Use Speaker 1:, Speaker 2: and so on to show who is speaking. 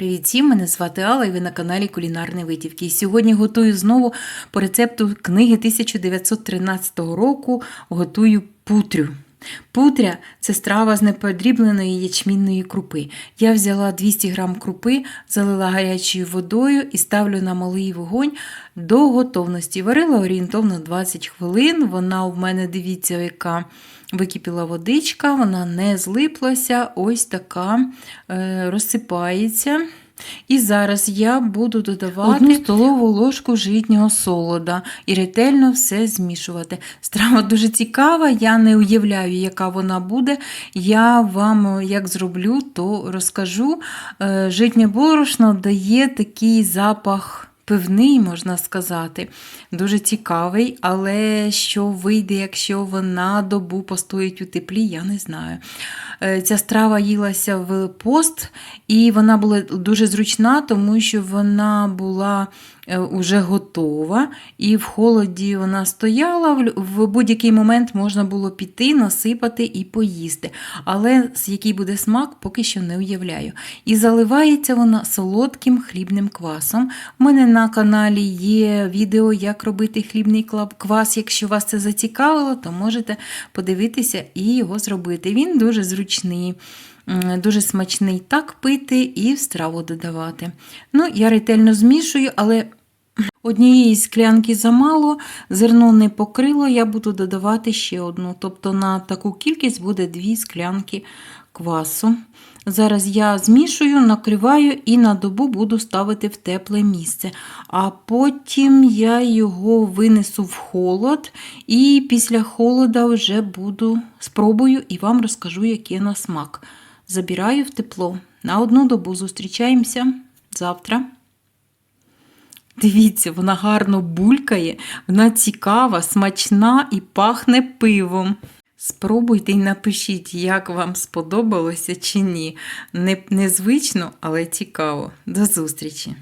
Speaker 1: Привіт всім, мене звати Алла і ви на каналі Кулінарні Витівки. І сьогодні готую знову по рецепту книги 1913 року готую путрю. Путря це страва з неподрібленої ячмінної крупи. Я взяла 200 г крупи, залила гарячою водою і ставлю на малий вогонь до готовності. Варила орієнтовно 20 хвилин. Вона у мене, дивіться, яка википіла водичка, вона не злиплася, ось така е, розсипається. І зараз я буду додавати одну столову ложку житнього солода і ретельно все змішувати. Страва дуже цікава, я не уявляю, яка вона буде. Я вам як зроблю, то розкажу. Е, Житнє борошно дає такий запах. Пивний, можна сказати, дуже цікавий, але що вийде, якщо вона добу постоїть у теплі, я не знаю. Е, Ця страва їлася в пост, і вона була дуже зручна, тому що вона була вже готова, і в холоді вона стояла. В будь-який момент можна було піти, насипати і поїсти. Але який буде смак, поки що не уявляю. І заливається вона солодким хлібним квасом. У мене на каналі є відео, як робити хлібний квас. Якщо вас це зацікавило, то можете подивитися і його зробити. Він дуже зручний. Дуже смачний так пити і в страву додавати. Ну, Я ретельно змішую, але однієї склянки замало, зерно не покрило, я буду додавати ще одну. Тобто на таку кількість буде дві склянки квасу. Зараз я змішую, накриваю і на добу буду ставити в тепле місце. А потім я його винесу в холод, і після холода вже буду спробую і вам розкажу, який на смак. Забираю в тепло. На одну добу зустрічаємося завтра. Дивіться, вона гарно булькає, вона цікава, смачна і пахне пивом. Спробуйте і напишіть, як вам сподобалося чи ні. Не, Незвично, але цікаво. До зустрічі!